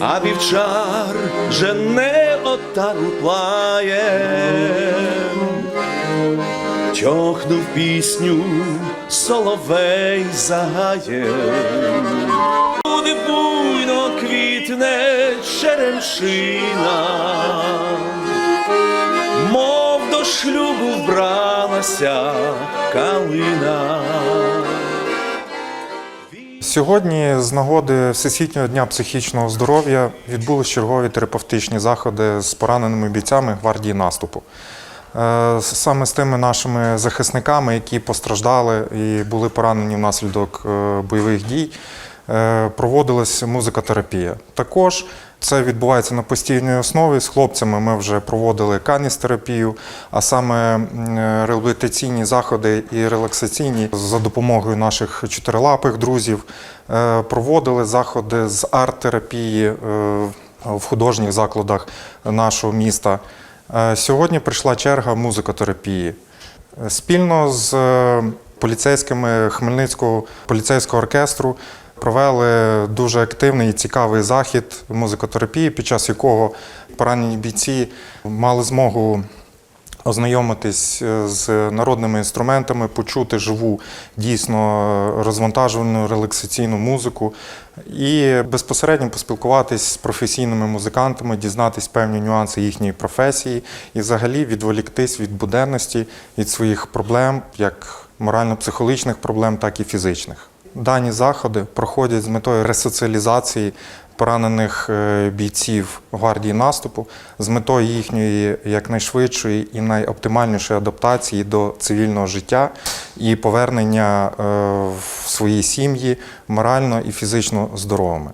а вівчар жене отару плає. Тьохнув пісню соловей загає. Буде буйно квітне черемшина, мов до шлюбу вбралася калина. Сьогодні, з нагоди Всесвітнього дня психічного здоров'я, відбулись чергові терапевтичні заходи з пораненими бійцями гвардії наступу. Е, Саме з тими нашими захисниками, які постраждали і були поранені внаслідок е, бойових дій, е, проводилась музикотерапія. Також це відбувається на постійній основі. З хлопцями ми вже проводили каністерапію, а саме реабілітаційні заходи і релаксаційні за допомогою наших чотирилапих друзів. е, Проводили заходи з арт-терапії е, в художніх закладах нашого міста. Е, Сьогодні прийшла черга музикотерапії. Спільно з поліцейськими Хмельницького поліцейського оркестру провели дуже активний і цікавий захід музикотерапії, під час якого поранені бійці мали змогу ознайомитись е, з народними інструментами, почути живу, дійсно розвантажувальну релаксаційну музику і безпосередньо поспілкуватись з професійними музикантами, дізнатись певні нюанси їхньої професії і взагалі відволіктись від буденності, від своїх проблем, як морально-психологічних проблем, так і фізичних. Дані заходи проходять з метою ресоціалізації поранених е, бійців гвардії наступу з метою їхньої якнайшвидшої і найоптимальнішої адаптації до цивільного життя і повернення е, в свої сім'ї морально і фізично здоровими.